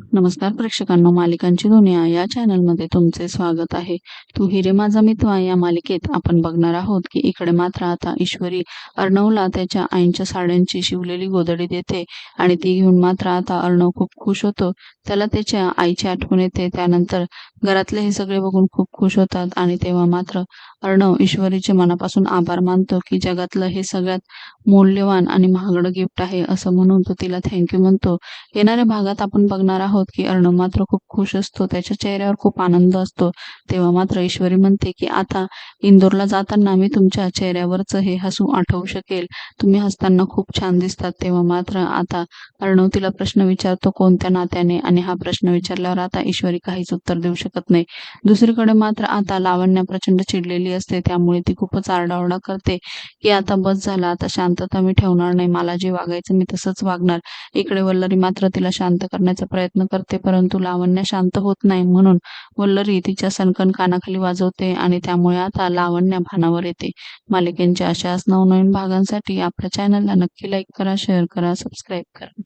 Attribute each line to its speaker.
Speaker 1: नमस्कार प्रेक्षकांनो मालिकांची दुनिया या चॅनलमध्ये तुमचे स्वागत आहे. तू हिरे माझा मित्र या मालिकेत आपण बघणार आहोत की इकडे मात्र आता ईश्वरी अर्णवला त्याच्या आईंच्या साड्यांची शिवलेली गोदडी देते आणि ती घेऊन मात्र आता अर्णव खूप खुश होतो. त्याला त्याच्या आईची आठवण येते. त्यानंतर घरातले हे सगळे बघून खूप खुश होतात आणि तेव्हा मात्र अर्णव ईश्वरीचे मनापासून आभार मानतो की जगातलं हे सगळ्यात मौल्यवान आणि महागडं गिफ्ट आहे असं म्हणून तो तिला थँक्यू म्हणतो. येणाऱ्या भागात आपण बघणार आहोत की अर्णव मात्र खूप खुश असतो त्याच्या चेहऱ्यावर खूप आनंद असतो. तेव्हा मात्र ईश्वरी म्हणते की आता इंदोरला जाताना मी तुमच्या चेहऱ्यावरच हे हसू आठवू शकेल. तुम्ही हसताना खूप छान दिसतात. तेव्हा मात्र आता अर्णव तिला प्रश्न विचारतो कोणत्या नात्याने? आणि हा प्रश्न विचारल्यावर आता ईश्वरी काहीच उत्तर देऊ शकत नाही. दुसरीकडे मात्र आता लावण्या प्रचंड चिडलेली असते त्यामुळे ती खूपच आरडाओरडा करते की आता बस झाला आता शांतता मी ठेवणार नाही मला जे वागायचं मी तसंच वागणार. इकडे वल्लरी मात्र तिला शांत करण्याचा प्रयत्न प्रयत्न करते परंतु लावण्य शांत होत नाही म्हणून वल्लरी तिच्या सणकण कानाखाली वाजवते आणि त्यामुळे आता लावण्य भानावर येते. मालिकेंच्या अशाच नवनवीन भागांसाठी आपल्या चॅनलला नक्की लाईक करा शेअर करा सबस्क्राईब करा.